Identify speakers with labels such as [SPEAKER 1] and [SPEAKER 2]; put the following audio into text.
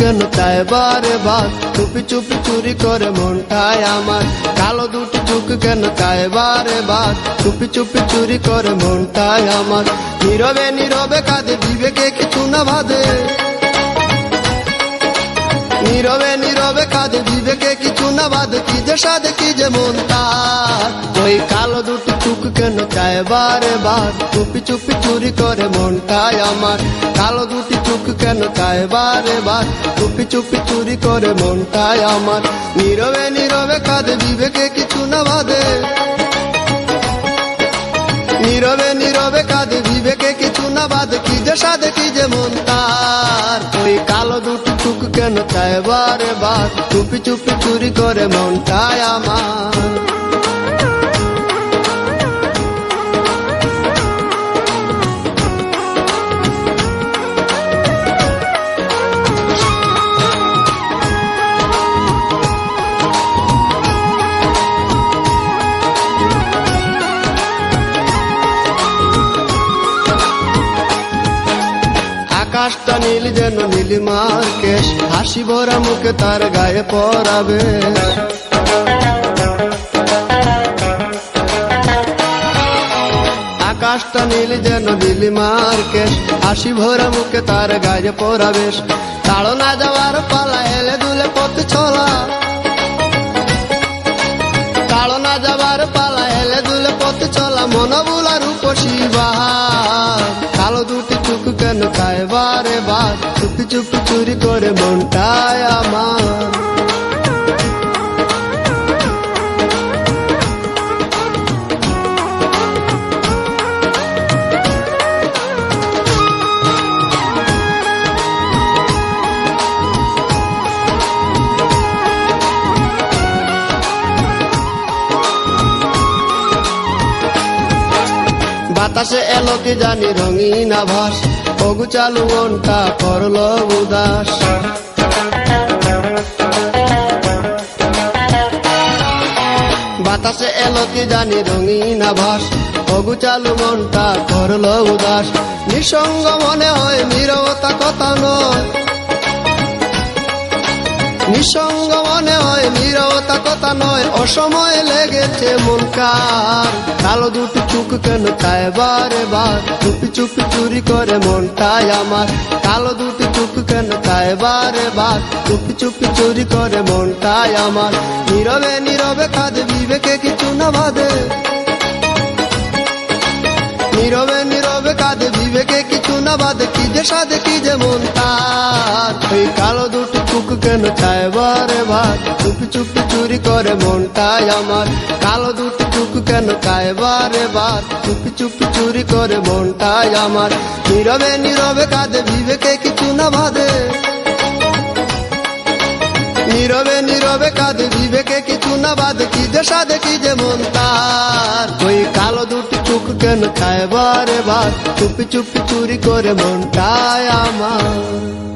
[SPEAKER 1] কেন চায়? বারে বার চুপি চুপি চুরি করে মনটায় আমার। কালো দুটি চুক কেন চায়? বারে বার চুপি চুপি চুরি করে মনটায় আমার। নীরবে নীরবে কাঁদে, বিবেকে কিছু না বাঁধে নীরবে নীরবে কাঁদে, বিবেকে কিছু না বাঁধে কি যে সাধে, কি যে মন ওই কালো দুটি চুক কেন চায়? বারে বার চুপি চুপি চুরি করে মনটায় আমার। কালো দুটি চুক কেন চায় বারে বার চুপি চুপি চুরি করে মনটায় আমার। নীরবে নীরবে কাঁদে বিবেকে কিছু না বাঁধে নীরবে নীরবে কাঁদে বিবেকে কিছু না বাদে। কি যে সাধে, কি যে মন তার। ওই কালো দুটো চুক কেন চায় বারে বার চুপি চুপি চুরি করে মনটায় আমার। আকাশটা নীল যেন নীলিমার কেশ হাসি ভরা মুখে তার গায়ে পরাবে। আকাশটা নীল যেন নীলিমার কেশ হাসি ভরা মুখে তার গায়ে পরাবেশ তাড়ো না যাওয়ার পালা এলে দুলে পথ ছলা তাড়ো না যাবার পালা এলে দুলে পথ চলা। মন বুলার উপসী কেন খায় বারে বার চুপি চুপি চুরি করে মনটায় আমার। বাতাসে এলো কি জানি রঙিন আভাস। অগু চালু মনটা করল উদাস। বাতাসে এলো কি জানি রঙিন আভাস। অগু চালু মনটা করল উদাস। নিঃসঙ্গ মনে হয় নীরবতা কথা নয়। নিঃসঙ্গ মনে হয় নীরবতা কথা নয়, অসময়ে লেগেছে মন কার। কালো দুটি চুক কেন চায় বারে বার? চুপি চুপি চুরি করে মনটাই আমার। কালো দুটি চুক কেন চায় বারে বার? চুপি চুপি চুরি করে মনটাই আমার। নীরবে নীরবে বিবেকে কিছু না বাঁধে। নীরবে নীরবে কাঁদে বিবেকে কিছু না বাদে, কি যে সাধে কি যে মন তার। ওই কালো দুটো চুক কেন চায় বারে বার চুপি চুপি চুরি করে মনটাই আমার। কালো দুটো চুক কেন চায় বারে বার চুপি চুপি চুরি করে মনটাই আমার। নীরবে নীরবে কাঁদে, বিবেকে কিছু না বাদে নীরবে নীরবে কাঁদে বিবেকে কিছু না বাদে কি যে সাধে, কি যে মন তার? ওই কালো দুটি চুক কেন খায় বারে বার? চুপি চুপি চুরি করে মনটায় আমার।